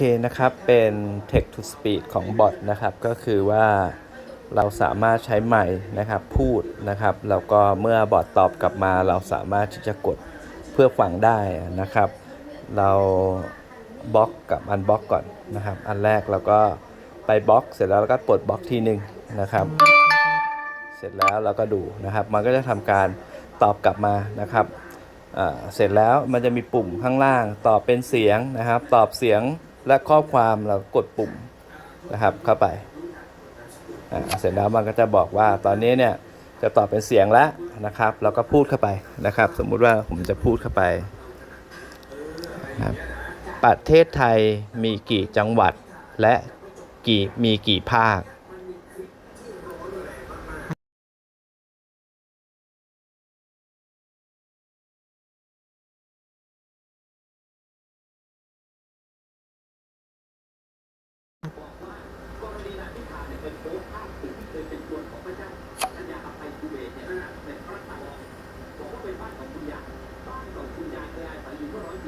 เคนะครับ เป็น text to speech ของบอทนะครับ ก็คือว่าเราสามารถใช้ไมค์นะครับพูดนะครับ แล้วก็เมื่อบอทตอบกลับมาเราสามารถที่จะกดเพื่อฟังได้นะครับ เราบล็อกกับอันบล็อกก่อนนะครับ อันแรกเราก็ไปบล็อก เสร็จแล้วเราก็ปลดบล็อกทีหนึ่งนะครับ เสร็จแล้วเราก็ดูนะครับ มันก็จะทำการตอบกลับมานะครับเสร็จแล้วมันจะมีปุ่มข้างล่างตอบเป็นเสียงนะครับ ตอบเสียง และข้อความเรากดปุ่มนะครับเข้าไปเสร็จแล้วมันก็จะบอกว่าตอนนี้เนี่ยจะตอบเป็นเสียงแล้วนะครับ เราก็พูดเข้าไปนะครับ สมมุติว่าผมจะพูดเข้าไปนะครับประเทศไทยมีกี่จังหวัดและกี่มีกี่ภาค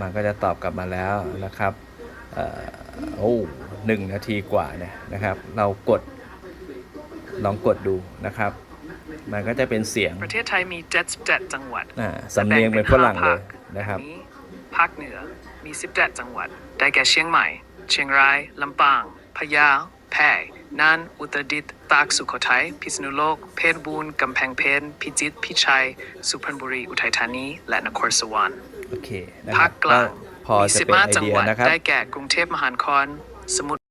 มันก็จะตอบกลับมาแล้วนะครับเอ่อโอ้หนึ่งนาทีกว่าเนี่ยนะครับ เรากดลองกดดูนะครับ มันก็จะเป็นเสียงประเทศไทยมี77จังหวัดอ่าสำเนียงเป็นฝรั่งเลยนะครับมีภาคเหนือมี17จังหวัด ได้แก่เชียงใหม่ เชียงรายลำปางพะเยาแพร่น่านอุตรดิตถ์ตากสุโขทัยพิษณุโลก เพชรบูรณ์กำแพงเพชรพิจิตรพิชัย สุพรรณบุรี อุทัยธานี และนครสวรรค์ โอเคนะคภารับคกลางพอมีจะเป็นไอ15จังเดีหยวัดนะครับ ได้แก่กรุงเทพมหานคร สมุทร